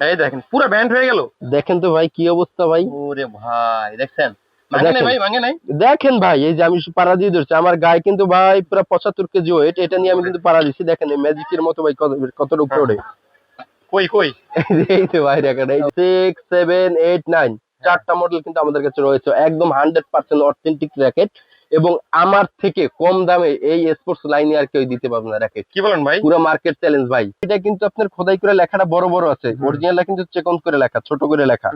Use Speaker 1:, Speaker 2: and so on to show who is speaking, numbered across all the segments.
Speaker 1: এই দেখেন পুরো ব্যান্ড হয়ে গেল।
Speaker 2: দেখেন তো ভাই কি অবস্থা ভাই?
Speaker 1: ওরে ভাই দেখছেন?
Speaker 2: দেখেন।
Speaker 1: ভাই
Speaker 2: দেখেন এই যে আমি পাড়া দিয়ে ধরছি আমার গায়ে কিন্তু ভাই পুরো পঁচাত্তর কেজি ওয়েট এটা নিয়ে আমি কিন্তু পাড়া দিচ্ছি দেখেন ম্যাজিকের মতো ভাই কত কতটা উপরে ওঠে
Speaker 1: কই কই?
Speaker 2: এই যে ভাই রেকর্ড এই সিক্স সেভেন এইট নাইন চারটা মডেল কিন্তু আমাদের কাছে রয়েছে। একদম হান্ড্রেড পার্সেন্ট অথেন্টিক র্যাকেট এবং আমার থেকে কম দামে এই স্পোর্টস লাইনে আর কেউ দিতে পারবে না র্যাকেট
Speaker 1: কি বলেন ভাই?
Speaker 2: পুরো মার্কেট চ্যালেঞ্জ ভাই। এটা কিন্তু আপনার খোদাই করে লেখাটা বড় বড় আছে। অরিজিনালটা কিন্তু চেক অন করে লেখা ছোট করে লেখা।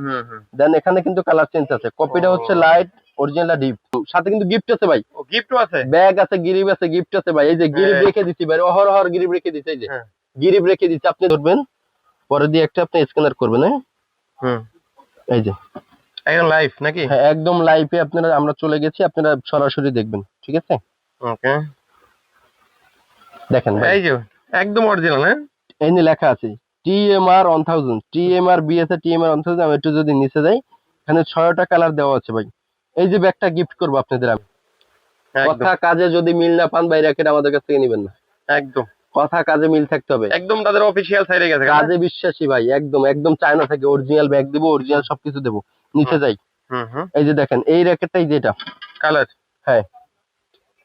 Speaker 2: দেন এখানে কিন্তু কালার চেঞ্জ আছে। কপিটা হচ্ছে লাইট অরিজিনালটা ডিপ সাথে কিন্তু গিফট আছে ভাই।
Speaker 1: ও গিফটও আছে?
Speaker 2: ব্যাগ আছে গিরিব আছে গিফট আছে ভাই। এই যে গিরিব
Speaker 1: হ্যাঁ।
Speaker 2: রেখে দিচ্ছি ভাই। অহর অহর গিরিব রেখে দিচ্ছি এই যে।
Speaker 1: হ্যাঁ।
Speaker 2: গিরিব রেখে দিচ্ছি আপনি ধরবেন। পরে দিয়ে একটা আপনি স্ক্যানার করবেন হ্যাঁ?
Speaker 1: হুম।
Speaker 2: এই যে।
Speaker 1: একদম লাইভ নাকি?
Speaker 2: হ্যাঁ একদম লাইভে আপনারা আমরা চলে গেছি আপনারা সরাসরি দেখবেন ঠিক আছে?
Speaker 1: ওকে
Speaker 2: দেখেন ভাই।
Speaker 1: এই যে একদম অরিজিনাল হ্যাঁ?
Speaker 2: এই নিয়ে লেখা আছে TMR one thousand TMR BS TMR one thousand আমি একটু যদি নিচে যাই এখানে ছয়টা কালার দেওয়া আছে ভাই। এই যে ব্যাগটা গিফট করব আপনাদের আমি। কথা কাজে যদি মিল না পান ভাই র্যাকেট আমাদের কাছ থেকে নেবেন না।
Speaker 1: একদম।
Speaker 2: কথা কাজে মিল থাকতে হবে।
Speaker 1: একদম তাদের অফিসিয়াল সাইডে গেছে
Speaker 2: কাজে বিশ্বাসী ভাই একদম একদম চায়না থেকে অরিজিনাল ব্যাগ দেবো অরিজিনাল সবকিছু দেবো। নিচে যাই।
Speaker 1: হুম হুম।
Speaker 2: এই যে দেখেন এই র্যাকেটটাই যেটা
Speaker 1: কালার।
Speaker 2: হ্যাঁ।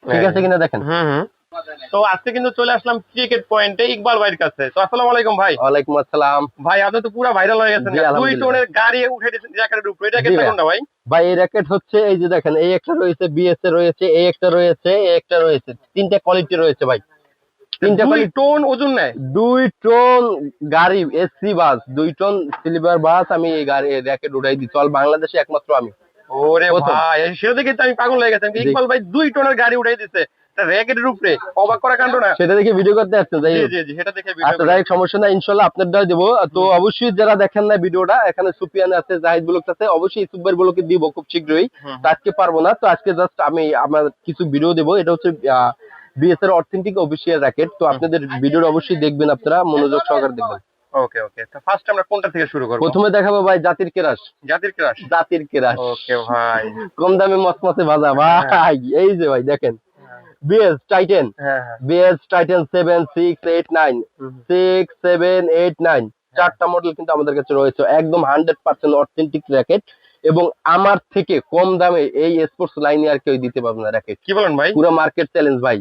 Speaker 2: ঠিক আছে কিনা দেখেন?
Speaker 1: হুম হুম। তো আজকে কিন্তু চলে আসলাম ক্রিকেট পয়েন্টে ইকবাল ভাইয়ের কাছে। তো আসসালামু আলাইকুম ভাই।
Speaker 2: ওয়ালাইকুম আসসালাম।
Speaker 1: ভাই আপনি তো পুরো ভাইরাল হয়ে গেছেন দুই। টোনের গাড়ি উঠে দিয়েছেন র্যাকেটের উপরে এটা কেমন
Speaker 2: ভাই।
Speaker 1: ভাই?
Speaker 2: ভাই এই র্যাকেট হচ্ছে এই যে দেখেন এই একটা রয়েছে বিএস এ রয়েছে এই একটা রয়েছে এই একটা রয়েছে। তিনটা কোয়ালিটি রয়েছে ভাই। তিনটা
Speaker 1: দুই
Speaker 2: কোয়ালিটি
Speaker 1: টোন ওজন নেয়।
Speaker 2: দুই টন গাড়ি এসি বাস দুই টন সিলভার বাস আমি এই গাড়ি র্যাকেট উঠাই দিচ্ছি। অল বাংলাদেশে একমাত্র আমি।
Speaker 1: ওরে ভাই সেটা দেখে আমি পাগল হয়ে গেছেন ইকবাল ভাই দুই টোনের গাড়ি উঠাই দিছে। র্যাকেটের উপরে অবাক করা কাণ্ড না?
Speaker 2: সেটা দেখে ভিডিও করতে আসছে যাই আচ্ছা সমস্যা নাই ইনশাল্লাহ আপনার দ্বারা দেবো। তো অবশ্যই যারা দেখেন না ভিডিওটা এখানে সুপিয়ান আছে জাহিদ ব্লক আছে অবশ্যই সুপার ব্লকে দিব খুব শীঘ্রই। আজকে পারব না তো আজকে জাস্ট আমি আমার কিছু ভিডিও দেবো। এটা হচ্ছে বিএস এর অথেন্টিক অফিসিয়াল র্যাকেট তো আপনাদের ভিডিওর অবশ্যই দেখবেন আপনারা মনোযোগ সহকারে দেখবেন।
Speaker 1: ওকে ওকে তো ফার্স্ট আমরা কোনটা থেকে শুরু করব?
Speaker 2: প্রথমে দেখাবো ভাই জাতির কেরাস।
Speaker 1: জাতির ক্রাশ
Speaker 2: জাতির কেরাস।
Speaker 1: ওকে ভাই।
Speaker 2: কম দামে মসমসে ভাজা ভাই এই যে ভাই দেখেন। বিএস টাইটেন
Speaker 1: হ্যাঁ হ্যাঁ।
Speaker 2: BS Titan seven six eight nine. Six seven eight nine চারটা মডেল কিন্তু আমাদের কাছে রয়েছে। একদম হান্ড্রেড পার্সেন্ট অথেন্টিক র্যাকেট এবং আমার থেকে কম দামে এই স্পোর্টস লাইনে আর কেউ দিতে পারবে না র্যাকেট
Speaker 1: কি বলেন ভাই?
Speaker 2: পুরো মার্কেট চ্যালেঞ্জ ভাই।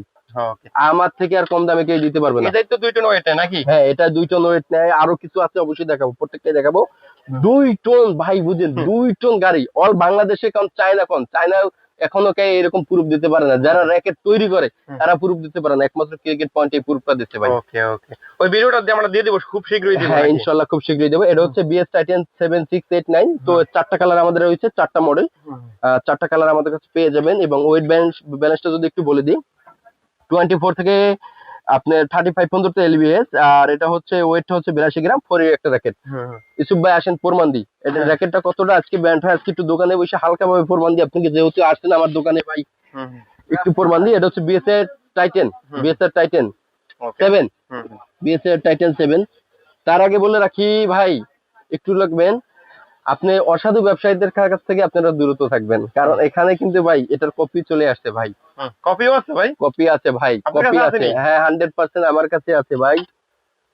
Speaker 2: আমার থেকে আর কম দামে কেউ দিতে পারবে না।
Speaker 1: এটাই তো দুই টোন ওয়েট নাকি?
Speaker 2: হ্যাঁ এটা দুই টন ওয়েট নেয় আরও কিছু আছে অবশ্যই দেখাবো প্রত্যেকটাই দেখাবো। দুই টন ভাই বুঝেন দুই টন গাড়ি অল বাংলাদেশে কোন চায়না কোন চায়না এখনও কে এরকম প্রুফ দিতে পারে না। যারা র্যাকেট তৈরি করে তারা প্রুফ দিতে পারে না। একমাত্র ক্রিকেট পয়েন্ট এই প্রুফটা দিতে পারে
Speaker 1: ওকে ওকে ওই ভিডিওটা দিয়ে আমরা দিয়ে দেবো খুব শীঘ্রই দিব
Speaker 2: হ্যাঁ
Speaker 1: নাকি?
Speaker 2: ইনশাল্লাহ খুব শীঘ্রই দেবো। এটা হচ্ছে BS Titan seven six eight nine তো চারটা কালার আমাদের রয়েছে চারটা মডেল। চারটা কালার আমাদের কাছে পেয়ে যাবেন এবং ওয়েট ব্যালেন্স ব্যালেন্সটা যদি একটু বলে দিই টোয়েন্টি ফোর থেকে আপনার থার্টি ফাইভ পর্যন্ত এলবিএস আর এটা হচ্ছে ওয়েটটা হচ্ছে বিরাশি গ্রাম ফোর একটা র্যাকেট
Speaker 1: হুম।
Speaker 2: ইসুফ ভাই আসেন প্রমাণ দিই এটা
Speaker 1: হ্যাঁ।
Speaker 2: র্যাকেটটা কতটা আজকে ব্যান্ড হয় আজকে একটু দোকানে বসে হালকা ভাবে প্রমাণ দিই আপনি কি যেহেতু আসছেন আমার দোকানে ভাই। একটু প্রমাণ দিই এটা হচ্ছে বিএস এর টাইটেন
Speaker 1: হুম।
Speaker 2: বিএস এর টাইটেন সেভেন
Speaker 1: হুম, হুম।
Speaker 2: বিএস এর টাইটেন সেভেন তার আগে বলে রাখি ভাই একটু লাগবেন আপনি অসাধু ব্যবসায়ীদের কাছ থেকে আপনারা দূরত থাকবেন। কারণ এখানে কিন্তু ভাই এটার কপি চলে আসছে ভাই।
Speaker 1: কপিও আছে ভাই?
Speaker 2: কপি আছে ভাই কপি আছে। হ্যাঁ হান্ড্রেড পার্সেন্ট আমার কাছে আছে ভাই।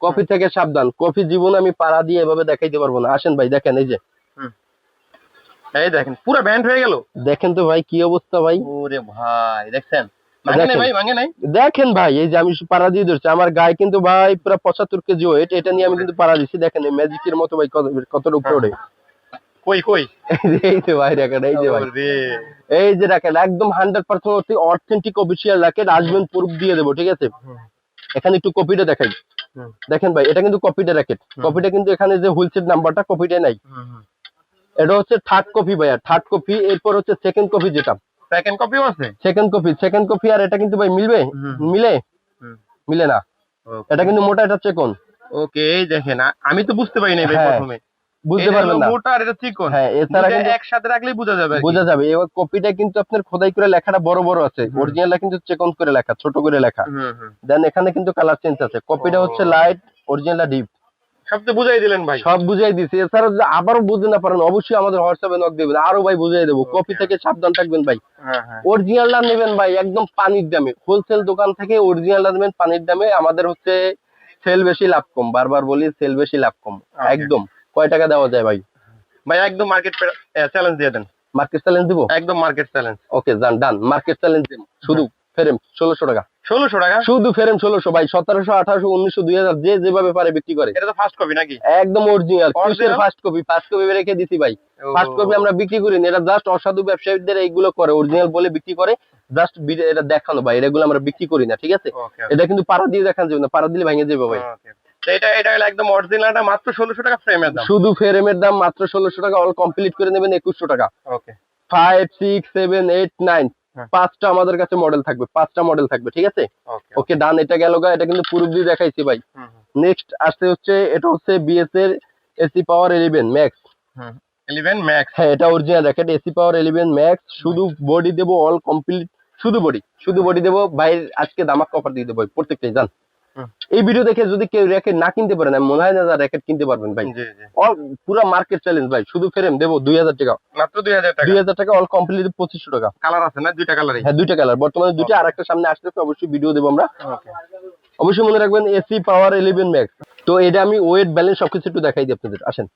Speaker 2: কপি থেকে সাবধান। কপি জীবন আমি পাড়া দিয়ে এভাবে দেখাইতে পারব না। আসেন ভাই দেখেন এই যে।
Speaker 1: এই দেখেন পুরো ব্যান্ড হয়ে গেল?
Speaker 2: দেখেন তো ভাই কি অবস্থা ভাই।
Speaker 1: ওরে ভাই দেখছেন?
Speaker 2: দেখেন।
Speaker 1: ভাই
Speaker 2: এই যে আমি পাড়া দিয়ে ধরছি। আমার গায়ে কিন্তু ভাই পুরো পঁচাত্তর কেজি ওয়েট এটা নিয়ে আমি কিন্তু পাড়া দিচ্ছি দেখেন ম্যাজিকের মতো ভাই কত কতটা উপরে
Speaker 1: কই কই?
Speaker 2: এই যে ভাই র্যাকেট এই যে ভাই। এই যে র্যাকেট একদম hundred percent authentic official racket আসবেন প্রুফ দিয়ে দেবো ঠিক আছে? এখানে একটু কপিটা দেখাই।
Speaker 1: হুম।
Speaker 2: দেখেন ভাই এটা কিন্তু কপিটা র্যাকেট কপিটা কিন্তু এখানে যে হুইলসেট নাম্বারটা কপিটা নাই।
Speaker 1: হুম, হুম।
Speaker 2: এটা হচ্ছে থার্ড কপি ভাইয়া থার্ড কপি এরপর হচ্ছে সেকেন্ড কপি যেটা।
Speaker 1: সেকেন্ড কপিও আছে?
Speaker 2: সেকেন্ড কপি সেকেন্ড কপি আর এটা কিন্তু ভাই মিলবে? মিলে? মিলে না। এটা কিন্তু মোটা এটা চেকন
Speaker 1: ওকে এই দেখেন আমি তো বুঝতে পারি নাই ভাই
Speaker 2: হ্যাঁ,
Speaker 1: প্রথমে।
Speaker 2: বুঝতে পারবেন না।
Speaker 1: মোটা আর এটা চিকন
Speaker 2: হ্যাঁ এছাড়া কিন্তু
Speaker 1: একসাথে রাখলেই বোঝা যাবে
Speaker 2: বোঝা যাবে। এবার কপিটা কিন্তু আপনার খোদাই করে লেখাটা বড় বড় আছে। অরিজিনালটা কিন্তু চেকন করে লেখা? ছোট করে লেখা।
Speaker 1: হুম, হুম।
Speaker 2: দেন এখানে কিন্তু কালার চেঞ্জ আছে। কপিটা হচ্ছে লাইট অরিজিনালটা ডিপ
Speaker 1: সব তো বুঝাই দিলেন ভাই।
Speaker 2: সব বুঝাই দিছি। এছাড়া যদি আবারও বুঝতে না পারেন অবশ্যই আমাদের হোয়াটসঅ্যাপে নক দেবেন। আরও ভাই বুঝাই দেবো। কপি থেকে সাবধান থাকবেন ভাই।
Speaker 1: হ্যাঁ হ্যাঁ।
Speaker 2: অরিজিনালটা নেবেন ভাই একদম পানির দামে। হোলসেল দোকান থেকে অরিজিনালটা নেবেন পানির দামে। আমাদের হচ্ছে সেল বেশি লাভ কম। বারবার বলি সেল বেশি লাভ কম। একদম। কয় টাকা দেওয়া যায় ভাই?
Speaker 1: ভাই একদম মার্কেট চ্যালেঞ্জ দিয়ে দেন।
Speaker 2: মার্কেট চ্যালেঞ্জ দিব?
Speaker 1: একদম মার্কেট চ্যালেঞ্জ
Speaker 2: ওকে জান ডান মার্কেট চ্যালেঞ্জ শুধু ফেরেম ষোলোশো টাকা।
Speaker 1: ষোলোশো টাকা?
Speaker 2: শুধু ফেরেম ষোলোশো ভাই সতেরোশো আঠারোশো উনিশশো দুই হাজার যে যেভাবে পারে বিক্রি করে।
Speaker 1: এটা তো ফার্স্ট কপি নাকি?
Speaker 2: একদম অরিজিনাল? কিসের ফার্স্ট কপি ফার্স্ট কপি রেখে দিছি ভাই। ফার্স্ট কপি আমরা বিক্রি করি না এটা জাস্ট অসাধু ব্যবসায়ীদের এইগুলো করে অরিজিনাল বলে বিক্রি করে জাস্ট এটা দেখানো ভাই। এগুলো আমরা বিক্রি করি না ঠিক আছে? এটা কিন্তু পাড়া দিয়ে দেখানো যাবে না পাড়া দিলে ভেঙে যাবে ভাই।
Speaker 1: এটা এটা একদম অরিজিনালটা মাত্র ষোলোশো টাকা ফ্রেমের দাম।
Speaker 2: শুধু ফ্রেমের দাম মাত্র ষোলোশো টাকা অল কমপ্লিট করে নেবেন একুশশো টাকা।
Speaker 1: Okay
Speaker 2: five six seven eight nine
Speaker 1: হ্যাঁ।
Speaker 2: পাঁচটা আমাদের কাছে মডেল থাকবে পাঁচটা মডেল থাকবে ঠিক আছে?
Speaker 1: ওকে
Speaker 2: ডান এটা গেল গা এটা কিন্তু পুরো দিয়ে দেখাইছি ভাই। নেক্সট আসতে হচ্ছে এটা হচ্ছে বিএস এর AC power eleven max
Speaker 1: eleven max
Speaker 2: হ্যাঁ এটা original racket AC power eleven max শুধু বডি দেবো অল কমপ্লিট শুধু বডি শুধু বডি দেবো। ভাইয়ের আজকে দামাক কভার দিয়ে দেবো প্রত্যেকটাই জান। এই ভিডিও দেখে যদি কেউ র্যাকেট না কিনতে পারেন আমি মনে হয় না র্যাকেট কিনতে পারবেন ভাই। পুরো মার্কেট চ্যালেঞ্জ ভাই। শুধু ফ্রেম দেবো দুই হাজার টাকা।
Speaker 1: মাত্র দুই হাজার টাকা?
Speaker 2: দুই হাজার টাকা অল কমপ্লিট পঁচিশশো টাকা।
Speaker 1: কালার আছে না? দুইটা কালারই
Speaker 2: হ্যাঁ দুইটা কালার বর্তমানে দুইটা আর একটা সামনে আসলে অবশ্যই ভিডিও দেবো আমরা। অবশ্যই মনে রাখবেন এসি পাওয়ার ইলেভেন ম্যাক্স তো এটা আমি ওয়েট ব্যালেন্স সবকিছু একটু দেখাই দিই আপনাদের। আসেন।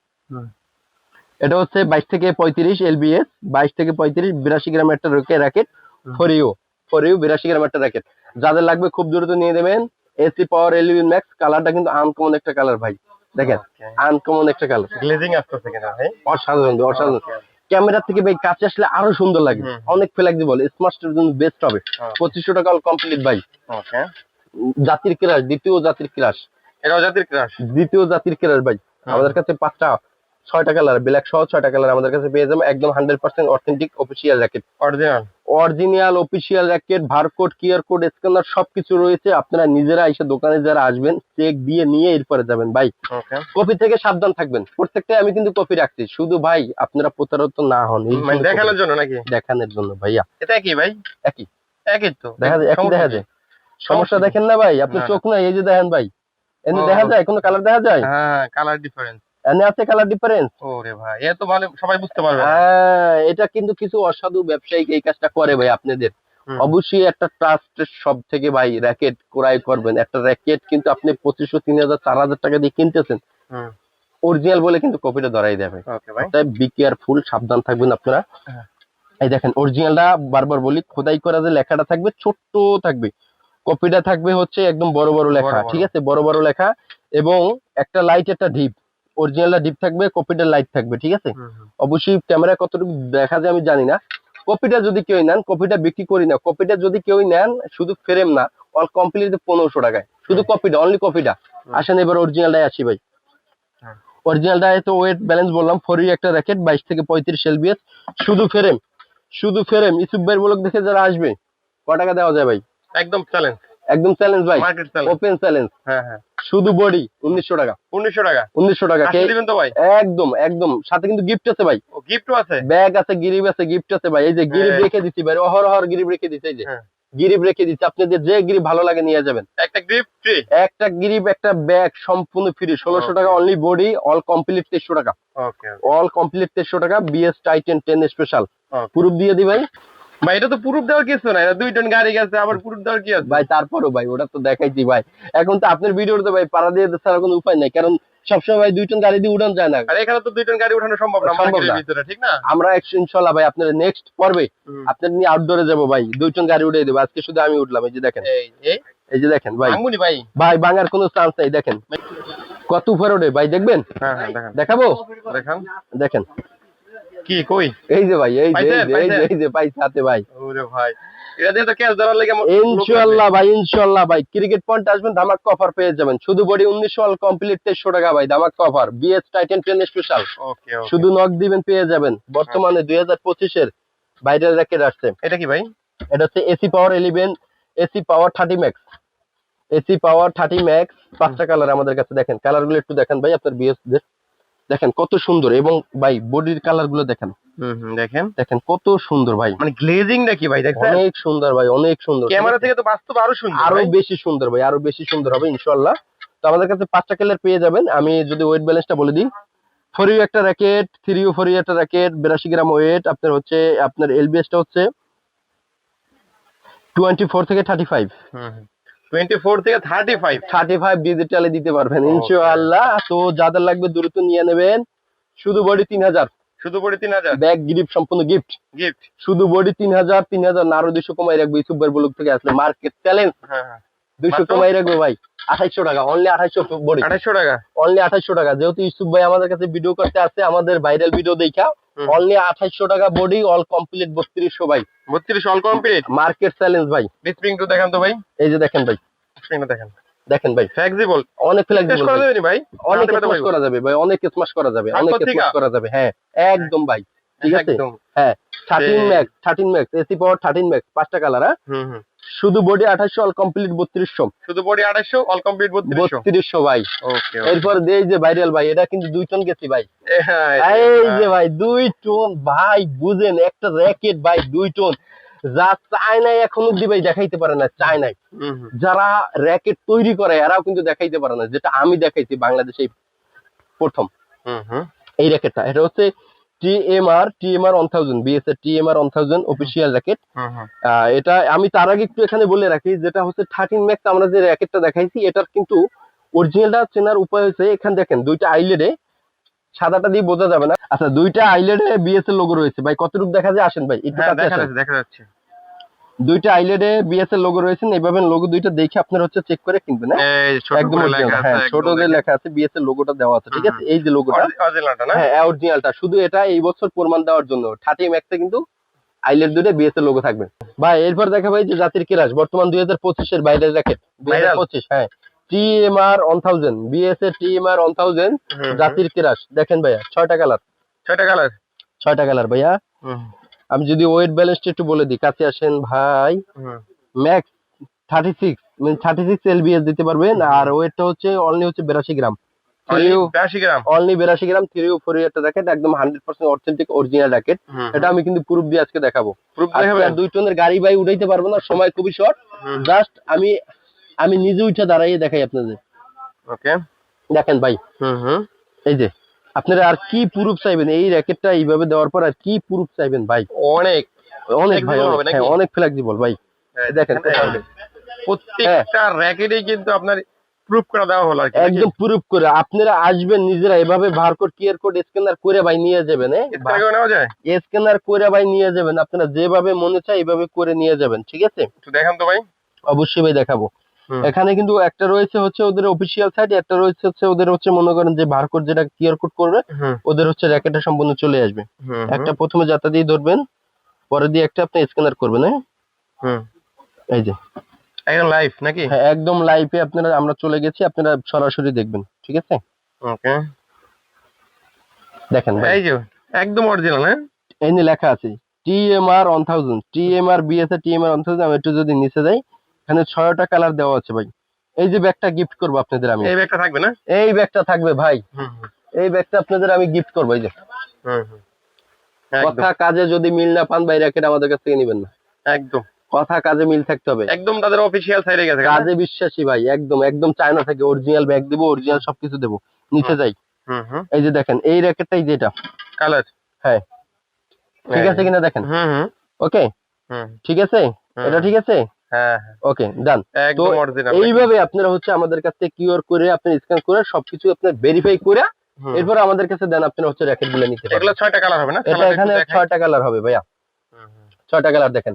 Speaker 2: এটা হচ্ছে বাইশ থেকে পঁয়ত্রিশ এলবিএস বাইশ থেকে পঁয়ত্রিশ বিরাশি গ্রাম একটা র্যাকেট। ফরিও ফরিও বিরাশি গ্রাম একটা র্যাকেট যাদের লাগবে খুব দ্রুত নিয়ে দেবেন এসি পাওয়ার ইলেভেন ম্যাক্স কালারটা কিন্তু আনকমন একটা কালার ভাই। দেখেন আনকমন একটা কালার
Speaker 1: গ্লেজিং আসতেছে কিনা ভাই?
Speaker 2: অসাধারণ অসাধারণ। ক্যামেরা থেকে ভাই কাছে আসলে আরও সুন্দর লাগে। অনেক ফ্লেক্সিবল স্মার্টের জন্য বেস্ট হবে। পঁচিশশো টাকা কমপ্লিট ভাই।
Speaker 1: ওকে
Speaker 2: জাতির ক্রাশ দ্বিতীয় জাতির ক্রাশ
Speaker 1: এটাও জাতির ক্রাশ
Speaker 2: দ্বিতীয় জাতির ক্রাশ ভাই। আমাদের কাছে পাঁচটা ছয়টা কালার ব্ল্যাক সহ ছয়টা কালার আমাদের কাছে পেয়ে যাবে একদম hundred percent authentic official racket
Speaker 1: original
Speaker 2: original official racket barcode QR code scanner সবকিছু রয়েছে। আপনারা নিজেরা এসে দোকানে যারা আসবেন চেক দিয়ে নিয়ে এরপরে যাবেন। ভাই কপি থেকে সাবধান থাকবেন। প্রত্যেকটাই আমি কিন্তু কপি রাখছি। শুধু ভাই আপনারা প্রতারিত না হন।
Speaker 1: মানে দেখানোর জন্য নাকি?
Speaker 2: দেখানোর জন্য ভাইয়া।
Speaker 1: এটা কি ভাই?
Speaker 2: একই।
Speaker 1: একই তো।
Speaker 2: দেখা যায় একই দেখা যায়। সমস্যা দেখেন না ভাই আপনি চোখ না এই যে দেখেন ভাই।
Speaker 1: ও।
Speaker 2: দেখা যায় কোনো কালার দেখা যায়?
Speaker 1: হ্যাঁ কালার ডিফারেন্স
Speaker 2: এনে আছে কালার ডিফারেন্স
Speaker 1: ওরে ভাই এ তো ভালো সবাই বুঝতে পারবে।
Speaker 2: হ্যাঁ এটা কিন্তু কিছু অসাধু এই কাজটা করে ভাই আপনাদের। অবশ্যই একটা ট্রাস্টের সব থেকে ভাই র্যাকেট ক্রয় করবেন। একটা র্যাকেট কিন্তু আপনি পঁচিশশো তিন হাজার চার হাজার টাকা দিয়ে কিনতেছেন। অরিজিনাল বলে কিন্তু কপিটা ধরাই দেবে তাই বি কেয়ারফুল সাবধান থাকবেন আপনারা।
Speaker 1: হ্যাঁ।
Speaker 2: এই দেখেন অরিজিনালটা বারবার বলি খোদাই করা যে লেখাটা থাকবে ছোট্ট থাকবে। কপিটা থাকবে হচ্ছে একদম বড় বড় লেখা। ঠিক আছে? বড় বড় লেখা এবং একটা লাইট একটা ডিপ অরিজিনালটা ডিপ থাকবে কপিটা লাইট থাকবে ঠিক আছে। অবশ্যই ক্যামেরা কতটুকু দেখা যায় আমি জানি না। কপিটা যদি কেউ নেন কপিটা বিক্রি করি না কপিটা যদি কেউ নেন শুধু ফ্রেম না অল কমপ্লিট পনেরোশো টাকায়। শুধু কপিটা অনলি কপিটা আসেন এবার অরিজিনালটাই আসি ভাই।
Speaker 1: হ্যাঁ।
Speaker 2: অরিজিনালটা তো ওয়েট ব্যালেন্স বললাম ফরি একটা র্যাকেট বাইশ থেকে পঁয়ত্রিশ এলবিএস শুধু ফ্রেম শুধু ফ্রেম ইসুফ ভাইয়ের ব্লগ দেখে যারা আসবে ক টাকা দেওয়া যায় ভাই?
Speaker 1: একদম চ্যালেঞ্জ
Speaker 2: একদম চ্যালেঞ্জ ভাই।
Speaker 1: মার্কেট চ্যালেঞ্জ
Speaker 2: ওপেন চ্যালেঞ্জ
Speaker 1: হ্যাঁ হ্যাঁ।
Speaker 2: শুধু বডি উনিশশো টাকা।
Speaker 1: উনিশশো টাকা?
Speaker 2: উনিশশো টাকা।
Speaker 1: আসলে দিবেন তো ভাই?
Speaker 2: একদম একদম। সাথে কিন্তু গিফট আছে ভাই।
Speaker 1: ও গিফটও আছে?
Speaker 2: ব্যাগ আছে গিরিব আছে গিফট আছে ভাই। এই যে গিরিব
Speaker 1: হ্যাঁ।
Speaker 2: রেখে দিচ্ছি ভাই। অহর অহর গিরিব রেখে দিচ্ছি এই যে।
Speaker 1: হ্যাঁ।
Speaker 2: গিরিব রেখে দিচ্ছি আপনাদের যে গিরিব ভালো লাগে নিয়ে যাবেন।
Speaker 1: একটা গিফট ফ্রি
Speaker 2: একটা গিরিব একটা ব্যাগ সম্পূর্ণ ফ্রি ষোলোশো টাকা অনলি বডি অল কমপ্লিট তেইশশো টাকা। অল কমপ্লিট তেইশশো টাকা BS Titan ten special. Proof দিয়ে দি ভাই
Speaker 1: ভাই এটা তো প্রুফ দেওয়ার কিছু না দুই টন গাড়ি গেছে আবার প্রুফ দেওয়ার কি আছে?
Speaker 2: ভাই তারপরও ভাই ওটা তো দেখাইছি ভাই। এখন তো আপনার ভিডিওতে ভাই পাড়া দিয়ে ছাড়া কোনো উপায় নাই। কারণ সবসময় ভাই দুই টন গাড়ি দিয়ে উড়ান যায় না।
Speaker 1: আর এখানে তো দুই টন গাড়ি উঠানো সম্ভব না
Speaker 2: সম্ভব না।
Speaker 1: ঠিক না?
Speaker 2: আমরা একশো ইনশাল্লাহ ভাই আপনার নেক্সট পর্বে আপনার নিয়ে আউটডোরে যাব ভাই। দুই টন গাড়ি উঠে দেবো। আজকে শুধু আমি উঠলাম এই যে দেখেন।
Speaker 1: এই
Speaker 2: যে দেখেন ভাই।
Speaker 1: ভাই?
Speaker 2: ভাই ভাঙার কোনো চান্স নাই দেখেন। কত উপরে ওঠে? ভাই দেখবেন?
Speaker 1: হ্যাঁ হ্যাঁ
Speaker 2: দেখাবো?
Speaker 1: দেখান।
Speaker 2: দেখেন।
Speaker 1: কি কই?
Speaker 2: এই যে ভাই এই যে এই যে, এই যে ভাই।
Speaker 1: ওরে ভাই এটা দিয়ে তো ক্যাশ ধরার লেগে
Speaker 2: ইনশাল্লাহ ভাই ইনশাল্লাহ ভাই ক্রিকেট পয়েন্ট আসবেন ধামাক কভার পেয়ে যাবেন। শুধু বডি উনিশশো অল কমপ্লিট তেইশশো টাকা ভাই ধামাক cover BS Titan ten special
Speaker 1: okay
Speaker 2: শুধু নক দিবেন পেয়ে যাবেন। বর্তমানে দুই হাজার পঁচিশের বাইরের র্যাকেট আসছে।
Speaker 1: এটা কি ভাই?
Speaker 2: এটা হচ্ছে AC power eleven AC power thirty max AC power thirty max পাঁচটা কালার আমাদের কাছে দেখেন। কালারগুলো একটু দেখেন ভাই আপনার বিএস দেখেন কত সুন্দর এবং ভাই বডির কালারগুলো দেখেন।
Speaker 1: দেখেন।
Speaker 2: দেখেন কত সুন্দর ভাই।
Speaker 1: মানে গ্লেজিংটা কি ভাই দেখছেন?
Speaker 2: অনেক সুন্দর ভাই অনেক সুন্দর।
Speaker 1: ক্যামেরা থেকে তো বাস্তব আরও সুন্দর আরও
Speaker 2: বেশি সুন্দর ভাই আরও বেশি সুন্দর হবে ইনশাল্লাহ তো আমাদের কাছে পাঁচটা কালার পেয়ে যাবেন। আমি যদি ওয়েট ব্যালেন্সটা বলে দিই। ফোর ইউ একটা র্যাকেট থ্রি ইউ ফোর ফরিও একটা র্যাকেট বিরাশি গ্রাম ওয়েট আপনার হচ্ছে আপনার এলবিএসটা হচ্ছে টোয়েন্টি ফোর থেকে থার্টি ফাইভ
Speaker 1: থেকে
Speaker 2: ডিজিটালে দিতে পারবেন ইনশাআল্লাহ। তো যাদের লাগবে দ্রুত নিয়ে নেবেন। শুধু বডি তিন হাজার।
Speaker 1: শুধু পড়ে তিন হাজার।
Speaker 2: ব্যাগ গিফট সম্পূর্ণ গিফট।
Speaker 1: গিফট।
Speaker 2: শুধু বডি না আরও কমাই রাখব ভাইয়ের ব্লগ থেকে আসলে। Market challenge.
Speaker 1: হ্যাঁ হ্যাঁ?
Speaker 2: কমাই রাখব ভাই। আঠাইশো টাকা অনলি আঠাইশো বডি।
Speaker 1: আঠাশশো টাকা।
Speaker 2: অনলি আঠাইশো টাকা। যেহেতু ইউসুফ ভাই আমাদের কাছে ভিডিও করতে আসছে আমাদের ভাইরাল ভিডিও দেখা। অনলি আঠাইশো টাকা বডি অল কমপ্লিট বত্রিশশো ভাই।
Speaker 1: বত্রিশ অল কমপ্লিট
Speaker 2: মার্কেট চ্যালেঞ্জ ভাই।
Speaker 1: স্প্রিং টু দেখান তো ভাই।
Speaker 2: এই যে দেখেন ভাই।
Speaker 1: স্প্রিং টু দেখান।
Speaker 2: দেখেন ভাই।
Speaker 1: ফ্লেক্সিবল
Speaker 2: অনেক ফ্লেক্সিবল
Speaker 1: করা যাবে ভাই?
Speaker 2: অনেক স্মাশ করা যাবে ভাই। অনেক স্মাশ করা যাবে। অনেক? স্মাশ করা যাবে। হ্যাঁ একদম ভাই। ঠিক আছে? হ্যাঁ থার্টিন
Speaker 1: সেই-
Speaker 2: max thirteen max AC power thirteen max পাঁচটা কালার হ্যাঁ?
Speaker 1: হুম হুম।
Speaker 2: শুধু বডি আঠাশশো অল কমপ্লিট বত্রিশশো।
Speaker 1: শুধু বডি আড়াইশো অল কমপ্লিট বত্রিশশো?
Speaker 2: ভাই। এরপর এই যে ভাইরাল ভাই এটা কিন্তু দুই টন গেছি ভাই। এই যে ভাই দুই টন ভাই বুঝেন একটা র্যাকেট ভাই দুই টন যা চায়নায় এখন অব্দি ভাই দেখাইতে পারে না চায়নায়। যারা র্যাকেট তৈরি করে এরাও কিন্তু দেখাইতে পারে না যেটা আমি দেখাইছি বাংলাদেশে প্রথম। এই র্যাকেটটা এটা হচ্ছে TMR TMR one thousand BS এর TMR one thousand official racket এটা আমি তার আগে একটু এখানে বলে রাখি যেটা হচ্ছে থার্টিন ম্যাক্স আমরা যে র্যাকেটটা দেখাইছি এটার কিন্তু অরিজিনালটা চেনার উপায় হচ্ছে এখানে দেখেন দুইটা আইলেডে সাদাটা দিয়ে বোঝা যাবে না। আচ্ছা দুইটা আইলেডে বিএস এর লোগো রয়েছে। ভাই কতটুকু দেখা যায়? আসেন ভাই একটু
Speaker 1: হ্যাঁ
Speaker 2: কাছে
Speaker 1: দেখা
Speaker 2: আসেন।
Speaker 1: দেখা যাচ্ছে।
Speaker 2: দুইটা আইলেডে বিএস এর লোগো রয়েছে এইভাবে লোগো দুইটা দেখে আপনারা হচ্ছে চেক করে কিনবেন হ্যাঁ? একদম
Speaker 1: লেখা আছে
Speaker 2: হ্যাঁ ছোট যে লেখা আছে বিএস এর লোগোটা দেওয়া আছে ঠিক আছে? এই যে লোগোটা হ্যাঁ অরিজিনালটা শুধু এটা এই বছর প্রমাণ দেওয়ার জন্য থার্টি ম্যাক্সে কিন্তু আইলের দুটো বিএস এর লোগো থাকবে। ভাই এরপর দেখা ভাই যে জাতির কিরাস বর্তমান দুই হাজার পঁচিশের বাইরের র্যাকেট দুই হাজার? পঁচিশ হ্যাঁ। টিএমআর ওয়ান থাউজেন্ড বিএস এর টিএমআর ওয়ান থাউজেন্ড। জাতির কিরাস। দেখেন ভাইয়া ছয়টা কালার।
Speaker 1: ছয়টা কালার?
Speaker 2: ছয়টা কালার ভাইয়া। আমি যদি ওয়েট ব্যালেন্সটা একটু বলে দিই কাছে আসেন ভাই ম্যাক্স থার্টি সিক্স মানে থার্টি সিক্স এলবিএস দিতে পারবেন আর ওয়েটটা হচ্ছে অনলি হচ্ছে বিরাশি গ্রাম। অনলি বিরাশি গ্রাম? থ্রি ও ফোর একদম hundred percent authentic original racket
Speaker 1: হুম,
Speaker 2: এটা আমি কিন্তু প্রুফ দিয়ে আজকে দেখাবো। দুই টনের গাড়ি বাই উঠাইতে পারব না সময় খুবই শর্ট জাস্ট আমি আমি নিজে উঠে দাঁড়াইয়ে দেখাই আপনাদের।
Speaker 1: ওকে
Speaker 2: দেখেন ভাই।
Speaker 1: হুম হুম।
Speaker 2: এই যে। আপনারা আর কি প্রুফ চাইবেন? এই র্যাকেটটা এইভাবে দেওয়ার পর আর কি প্রুফ চাইবেন ভাই?
Speaker 1: অনেক।
Speaker 2: অনেক ভাই অনেক,
Speaker 1: নাকি?
Speaker 2: হ্যাঁ, ফ্লেক্সিবল ভাই। দেখেন
Speaker 1: প্রত্যেকটা র্যাকেটে কিন্তু আপনার প্রুফ করে দেওয়া হলো
Speaker 2: একদম প্রুফ করে। আপনারা আসবেন নিজেরা এভাবে বারকোড কিউআর কোড স্ক্যানার করে ভাই নিয়ে যাবেন স্ক্যানার করে ভাই নিয়ে যাবেন। আপনারা যেভাবে মনে চায় এইভাবে করে নিয়ে যাবেন ঠিক আছে?
Speaker 1: একটু দেখান তো ভাই।
Speaker 2: অবশ্যই ভাই দেখাবো। এখানে কিন্তু একটা রয়েছে হচ্ছে ওদের অফিসিয়াল সাইট একটা রয়েছে হচ্ছে ওদের হচ্ছে মনে করেন যে বারকোড যেটা কিউআর কোড করবে ওদের হচ্ছে র্যাকেটটা সম্পূর্ণ চলে আসবে। একটা প্রথমে যাতা দিয়ে ধরবেন পরে দিয়ে একটা আপনি স্ক্যানার করবেন হ্যাঁ? এই যে।
Speaker 1: একদম লাইভ নাকি?
Speaker 2: হ্যাঁ একদম লাইভে আপনারা আমরা চলে গেছি আপনারা সরাসরি দেখবেন ঠিক আছে?
Speaker 1: ওকে।
Speaker 2: দেখেন ভাই।
Speaker 1: এই যে একদম অরিজিনাল হ্যাঁ?
Speaker 2: এই লেখা আছে টিএমআর ওয়ান থাউজেন্ড টিএমআর বিএসএ টিএমআর ওয়ান থাউজেন্ড আমি একটু যদি নিচে যাই এখানে ছয়টা কালার দেওয়া আছে ভাই। এই যে ব্যাগটা গিফট করব আপনাদের আমি।
Speaker 1: এই ব্যাগটা থাকবে না?
Speaker 2: এই ব্যাগটা থাকবে ভাই। এই ব্যাগটা আপনাদের আমি গিফট করব এই যে। কথা কাজে যদি মিল না পান ভাই র্যাকেট আমাদের কাছ থেকে নেবেন না।
Speaker 1: একদম।
Speaker 2: কথা কাজে মিল থাকতে হবে।
Speaker 1: একদম তাদের অফিসিয়াল সাইডে গেছে
Speaker 2: কাজে বিশ্বাসী ভাই একদম একদম চায়না থেকে অরিজিনাল ব্যাগ দেবো অরিজিনাল সবকিছু দেবো। নিচে যাই।
Speaker 1: হুম হুম।
Speaker 2: এই যে দেখেন এই র্যাকেটটাই যেটা।
Speaker 1: কালার
Speaker 2: হ্যাঁ। ঠিক আছে কিনা দেখেন?
Speaker 1: হুম হুম।
Speaker 2: ওকে
Speaker 1: হুম।
Speaker 2: ঠিক আছে? এটা ঠিক আছে?
Speaker 1: হ্যাঁ হ্যাঁ।
Speaker 2: ওকে ডান
Speaker 1: একদম
Speaker 2: এইভাবে আপনারা হচ্ছে আমাদের কাছ থেকে কিউআর করে আপনি স্ক্যান করে সবকিছু আপনার ভেরিফাই করে এরপর আমাদের কাছে দেন আপনারা হচ্ছে র্যাকেটগুলো নিতে
Speaker 1: এগুলো
Speaker 2: পারবেন
Speaker 1: কালার হবে না?
Speaker 2: এটা এখানে ছয়টা কালার হবে ভাইয়া। ছয়টা কালার দেখেন।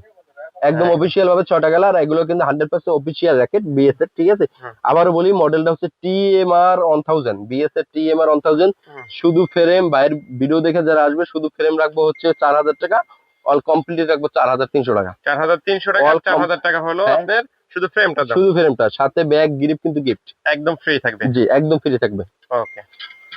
Speaker 2: একদম
Speaker 1: হ্যাঁ।
Speaker 2: অফিসিয়াল ভাবে কালার এগুলো কিন্তু হান্ড্রেড পার্সেন্ট অফিসিয়াল র্যাকেট বিএসএর ঠিক আছে। আবারও বলি মডেলটা হচ্ছে টিএমআর ওয়ান থাউজেন্ড বিএস এর টিএমআর ওয়ান থাউজেন্ড শুধু ফ্রেম বাইরের ভিডিও দেখে যারা আসবে শুধু ফ্রেম রাখব হচ্ছে চার হাজার টাকা। অল কমপ্লিট রাখব চার হাজার তিনশো টাকা।
Speaker 1: চার হাজার তিনশো টাকা চার হাজার টাকা হলো
Speaker 2: হ্যাঁ।
Speaker 1: আপনার শুধু ফ্রেমটা
Speaker 2: শুধু ফ্রেমটা সাথে ব্যাগ গিফট কিন্তু গিফট
Speaker 1: একদম ফ্রি থাকবে।
Speaker 2: জি একদম ফ্রি থাকবে।
Speaker 1: ওকে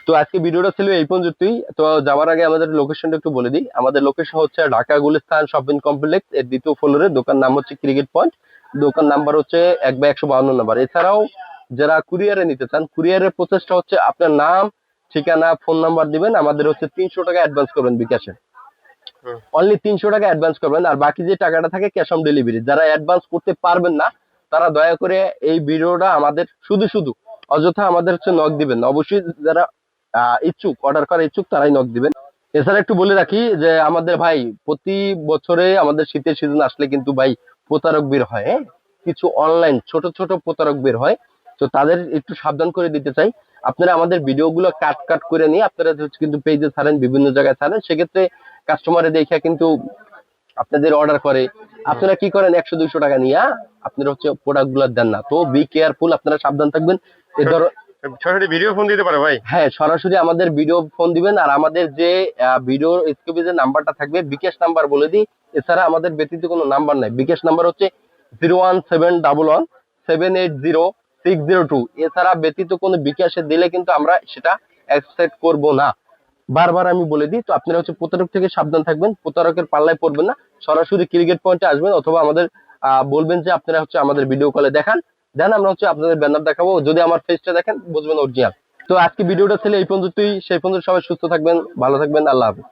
Speaker 2: তো আজকে ভিডিওটা ছিল এই পর্যন্তই। তো যাওয়ার আগে আমাদের লোকেশনটা একটু বলে দিই। আমাদের লোকেশন হচ্ছে ঢাকা গুলিস্তান শপিং কমপ্লেক্স এর দ্বিতীয় ফ্লোরে দোকান নাম হচ্ছে ক্রিকেট পয়েন্ট দোকান নাম্বার হচ্ছে এক বা একশো বাউন্ন নাম্বার এছাড়াও যারা কুরিয়ারে নিতে চান কুরিয়ারের প্রসেসটা হচ্ছে আপনার নাম ঠিকানা ফোন নাম্বার দিবেন। আমাদের হচ্ছে তিনশো টাকা অ্যাডভান্স করবেন বিকাশে। অনলি তিনশো টাকা অ্যাডভান্স করবেন, আর বাকি যে টাকাটা থাকে ক্যাশ অন ডেলিভারি যারা অ্যাডভান্স করতে পারবেন না, তারা দয়া করে এই ভিডিওটা আমাদের, শুধু শুধু, অযথা আমাদের হচ্ছে নক দিবেন অবশ্যই যারা ইচ্ছুক অর্ডার করার ইচ্ছুক, তারাই নক দিবেন। এছাড়া একটু বলে রাখি যে আমাদের ভাই, প্রতি বছরে আমাদের শীতের সিজন আসলে কিন্তু ভাই প্রতারক বের হয় হ্যাঁ? কিছু অনলাইন ছোট ছোট প্রতারক বের হয়। তো তাদের একটু সাবধান করে দিতে চাই। আপনারা আমাদের ভিডিওগুলো কাট কাট করে নিয়ে, আপনারা কিন্তু পেজে ছাড়েন, বিভিন্ন জায়গায় ছাড়েন। সেক্ষেত্রে কাস্টমারে দেখে কিন্তু আপনাদের অর্ডার করে। আপনারা কি করেন? একশো দুইশো টাকা নিয়ে আপনারা হচ্ছে প্রোডাক্টগুলো দেন না। তো বি কেয়ারফুল আপনারা সাবধান থাকবেন। এ ধর
Speaker 1: সরাসরি ভিডিও ফোন দিতে পারে ভাই।
Speaker 2: হ্যাঁ সরাসরি আমাদের ভিডিও ফোন দিবেন আর আমাদের যে ভিডিও স্ক্রিপে যে নাম্বারটা থাকবে বিকাশ নাম্বার বলে দিই। এছাড়া আমাদের ব্যতীত কোনো নাম্বার নাই। বিকাশ নাম্বার হচ্ছে zero one seven double one seven eight zero six zero two এছাড়া ব্যতীত কোনো বিকাশে দিলে কিন্তু আমরা সেটা অ্যাকসেপ্ট করব না। বারবার আমি বলে দিই, তো আপনারা হচ্ছে প্রতারক থেকে সাবধান থাকবেন, প্রতারকের পাল্লায় পড়বেন না, সরাসরি ক্রিকেট পয়েন্টে আসবেন অথবা আমাদের বলবেন যে আপনারা হচ্ছে আমাদের ভিডিও কলে দেখান, দেন আমরা হচ্ছে আপনাদের ব্যানার দেখাবো, যদি আমার ফেসটা দেখেন, বুঝবেন অরিজিনাল তো আজকে ভিডিওটা ছিল এই পর্যন্তই, সেই পর্যন্ত সবাই সুস্থ থাকবেন, ভালো থাকবেন, আল্লাহ হাফিজ।